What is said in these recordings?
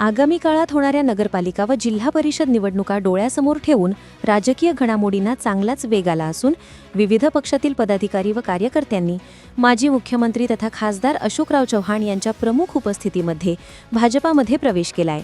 आगामी काळात होणाऱ्या नगरपालिका व जिल्हा परिषद निवडणुका डोळ्यासमोर ठेवून राजकीय घडामोडींना चांगलाच वेग आला असून विविध पक्षातील पदाधिकारी व कार्यकर्त्यांनी माजी मुख्यमंत्री तथा खासदार अशोकराव चव्हाण यांच्या प्रमुख उपस्थितीमध्ये भाजपामध्ये प्रवेश केलाय.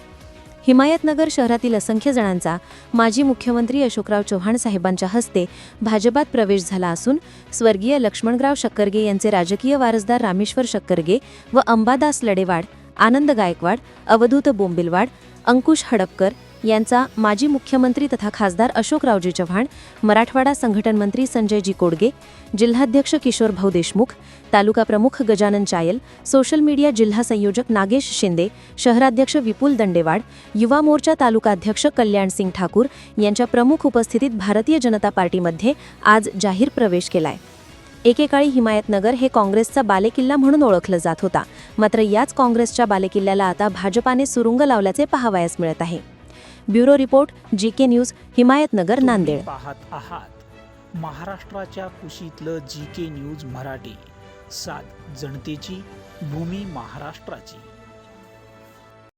हिमायतनगर शहरातील असंख्य जणांचा माजी मुख्यमंत्री अशोकराव चव्हाण साहेबांच्या हस्ते भाजपात प्रवेश झाला असून स्वर्गीय लक्ष्मणराव शक्करगे यांचे राजकीय वारसदार रामेश्वर शक्करगे व अंबादास लडेवाड आनंद गायकवाड अवधूत बोंबिलवाड अंकुश हडपकर यांचा माजी मुख्यमंत्री तथा खासदार अशोकरावजी चव्हाण मराठवाडा संघटन मंत्री संजयजी कोडगे जिल्हाध्यक्ष किशोर भाऊ देशमुख तालुका प्रमुख गजानन चायल सोशल मीडिया जिल्हा संयोजक नागेश शिंदे शहराध्यक्ष विपुल दंडेवाड युवा मोर्चा तालुकाध्यक्ष कल्याण सिंग ठाकूर यांच्या प्रमुख उपस्थितीत भारतीय जनता पार्टीमध्ये आज जाहीर प्रवेश केलाय. एकेकाळी हिमायतनगर हे काँग्रेसचा बालेकिल्ला म्हणून ओळखलं जात होता. मात्र याच काँग्रेसच्या बालेकिल्ल्याला आता भाजपाने सुरुंग लावल्याचे पाहावयास मिळत आहे. Bureau report G K news Himayatnagar Nanded. पाहत आहात. महाराष्ट्राच्या कुशीतलं जी के न्यूज मराठी. सात जनतेची भूमी महाराष्ट्राची.